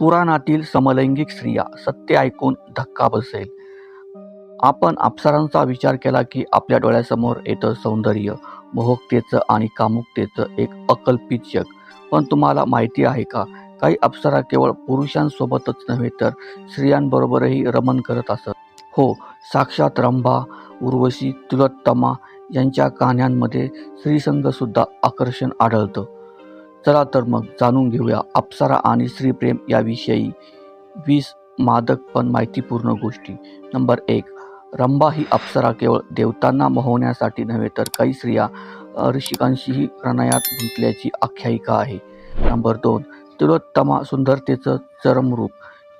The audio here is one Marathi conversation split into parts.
पुराणातील समलैंगिक स्त्रिया सत्य ऐकून धक्का बसेल. आपण अप्सरांचा विचार केला की आपल्या डोळ्यासमोर येतं सौंदर्य मोहकतेचं आणि कामुकतेचं एक अकल्पित जग. पण तुम्हाला माहिती आहे का? काही अप्सरा केवळ पुरुषांसोबतच नव्हे तर स्त्रियांबरोबरही रमण करत असत. हो साक्षात रंभा उर्वशी तुलोत्तमा यांच्या कहाण्यांमध्ये स्त्रीसंगसुद्धा आकर्षण आढळतं. चला तर मग जाणून घेऊया अप्सरा आणि स्त्रीप्रेम याविषयी वीस मादक पण माहितीपूर्ण गोष्टी. नंबर एक रंभा ही अप्सरा केवळ देवतांना मोहवण्यासाठी नव्हे तर काही स्त्रिया ऋषिकांशीही प्रणयात गुंतल्याची आख्यायिका आहे. नंबर दोन तिलोत्तमा सुंदरतेचं चरमरूप.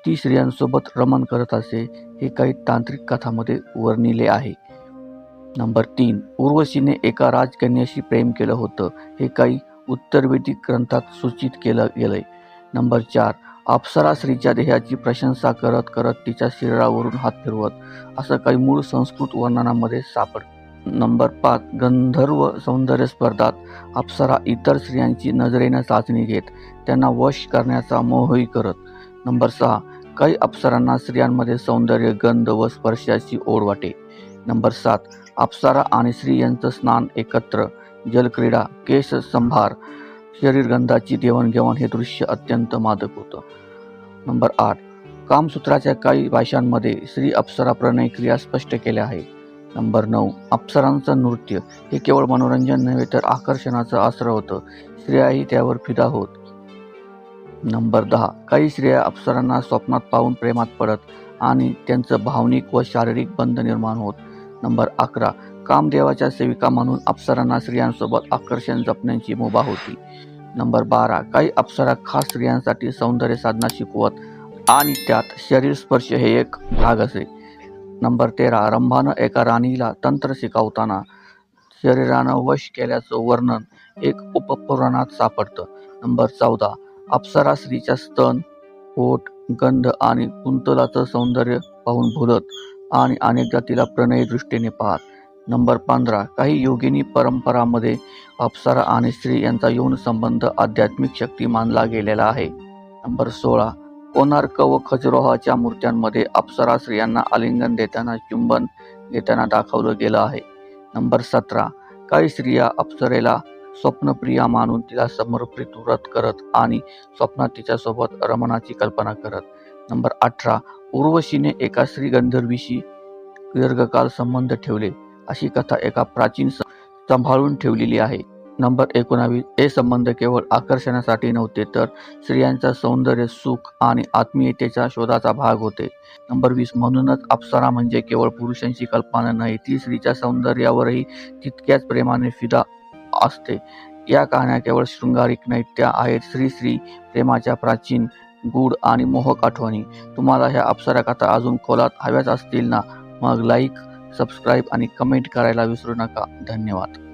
ती स्त्रियांसोबत रमण करत असे हे काही तांत्रिक कथामध्ये वर्णिले आहे. नंबर तीन उर्वशीने एका राजकन्याशी प्रेम केलं होतं. हे काही उत्तरवेदिक ग्रंथात सूचित केलं गेलंय. नंबर चार अप्सरा स्त्रीच्या देहाची प्रशंसा करत करत तिच्या शरीरावरून हात फिरवत असं काही मूळ संस्कृत वर्णनामध्ये सापड. नंबर पाच गंधर्व सौंदर्य स्पर्धात अप्सरा इतर स्त्रियांची नजरेनं चाचणी घेत त्यांना वश करण्याचा मोहही करत. नंबर सहा काही अप्सरांना स्त्रियांमध्ये सौंदर्य गंध व स्पर्शाची ओढ वाटे. नंबर सात अप्सरा आणि स्त्री यांचं स्नान एकत्र जलक्रीडा केस संभार शरीरगंधाची देवाणघेवाण हे दृश्य अत्यंत मादक होतं. नंबर आठ. कामसूत्राच्या काही भाषांमध्ये श्री अप्सरा प्रणय क्रिया स्पष्ट केल्या आहे नंबर नऊ. अप्सरांचं नृत्य हे केवळ मनोरंजन नव्हे तर आकर्षणाचं आश्रय होतं. स्त्रियाही त्यावर फिदा होत. नंबर दहा. काही स्त्रिया अप्सरांना स्वप्नात पाहून प्रेमात पडत आणि त्यांचं भावनिक व शारीरिक बंध निर्माण होत. नंबर अकरा. कामदेवाच्या सेविका म्हणून अप्सरांना स्त्रियांसोबत आकर्षण जपण्याची मुभा होती. नंबर बारा काही अप्सरा खास स्त्रियांसाठी सौंदर्य साधना शिकवत आणि त्यात शरीर स्पर्श हे एक भाग असे. नंबर तेरा रंभानं एका राणीला तंत्र शिकवताना शरीरानं वश केल्याचं वर्णन एक उपपुराणात सापडतं. नंबर चौदा अप्सरा स्त्रीच्या स्तन पोट गंध आणि कुंतलाचं सौंदर्य पाहून भुलत आणि अनेकदा तिला प्रणयी दृष्टीने पाहत. नंबर पंधरा काही योगिनी परंपरामध्ये अप्सरा आणि स्त्री यांचा यौन संबंध आध्यात्मिक शक्ती मानला गेलेला आहे. नंबर सोळा कोणार्क व खजुरोहाच्या मूर्त्यांमध्ये अप्सरा स्त्रियांना आलिंगन देताना चुंबन घेताना दाखवलं गेलं आहे. नंबर सतरा काही स्त्रिया अप्सरेला स्वप्नप्रिया मानून तिला समर्पित व्रत करत आणि स्वप्नात तिच्यासोबत रमणाची कल्पना करत. नंबर अठरा उर्वशीने एका स्त्री गंधर्वीशी दीर्घकाल संबंध ठेवले. अशी कथा एका प्राचीन सांभाळून ठेवलेली आहे. नंबर एकोणावीस हे संबंध केवळ आकर्षणासाठी नव्हते तर स्त्रियांचा सौंदर्य सुख आणि आत्मीयतेच्या शोधाचा भाग होते. नंबर वीस म्हणूनच अप्सरा म्हणजे केवळ पुरुषांची कल्पना नाही ती स्त्रीच्या सौंदर्यावरही तितक्याच प्रेमाने फिदा असते. या कहाण्या केवळ शृंगारिक नाही त्या आहेत. श्री श्री प्रेमाच्या प्राचीन गूढ आणि मोहक आठवणी. तुम्हाला ह्या अप्सरा कथा अजून खोलात हव्याच असतील ना? मग लाईक सबस्क्राईब आणि कमेंट करायला विसरू नका. धन्यवाद.